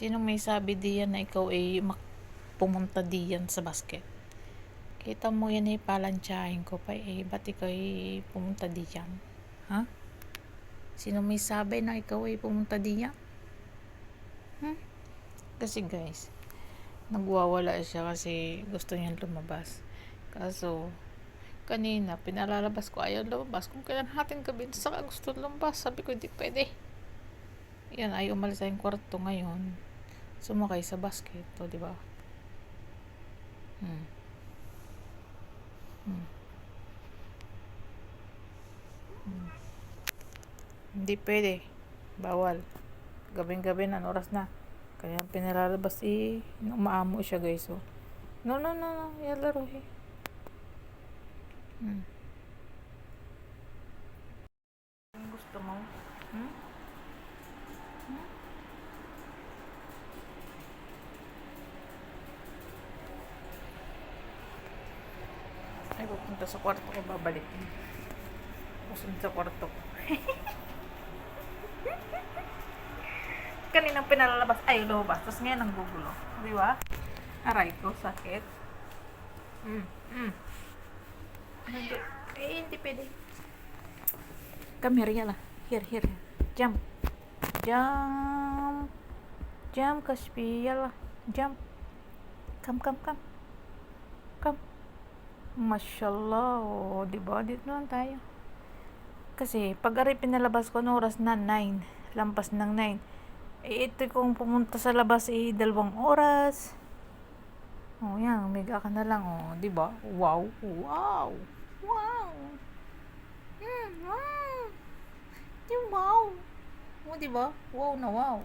Sino may sabi diyan na ikaw ay mak- pumunta diyan sa basket? Kita mo yan ay palansyahin ko pa eh. Ba't ikaw ay pumunta diyan? Ha? Sino may sabi na ikaw ay pumunta diyan? Hmm? Kasi guys, nagwawala siya kasi gusto niyang lumabas. Kaso, kanina, pinalalabas ko, ayaw lumabas. Kung kailan hating gabi, saka gusto lumabas. Sabi ko, hindi pwede. Yan, ayaw umalis sa yung kwarto ngayon. Sumakay sa basket, o, di ba? Hmm. Hmm. Hmm. Hindi pwede. Bawal. Gabing-gabi na, oras na. Kaya pinalalabas eh, umaamo siya guys, oh. No, no, no, no. Yan eh. Hmm. Gusto mo? Hmm? Ay, pupunta sa kwarto ko, babalik. Pusun sa kwarto ko. Kaninang pinalalabas, ay, lumabas. Tapos ngayon ang gugulo. Di ba? Aray ko, sakit. Mm, mm. Hindi. Eh, hindi pwede. Come here, yala. Here, here. Jump. Jump. Jump, Kaspi. Yala. Jump. Come, come, come. Come. Mashallah. Oh, di ba? Dito naman tayo. Kasi, pag ari pinalabas ko, no oras na 9. Lampas ng 9. Eh, ito kung pumunta sa labas, eh, dalawang oras. Oh, yan. Umiga ka na lang. Oh, di ba? Wow. Wow. Wow. Mm, wow. Di wow. Oh, di ba? Wow na wow.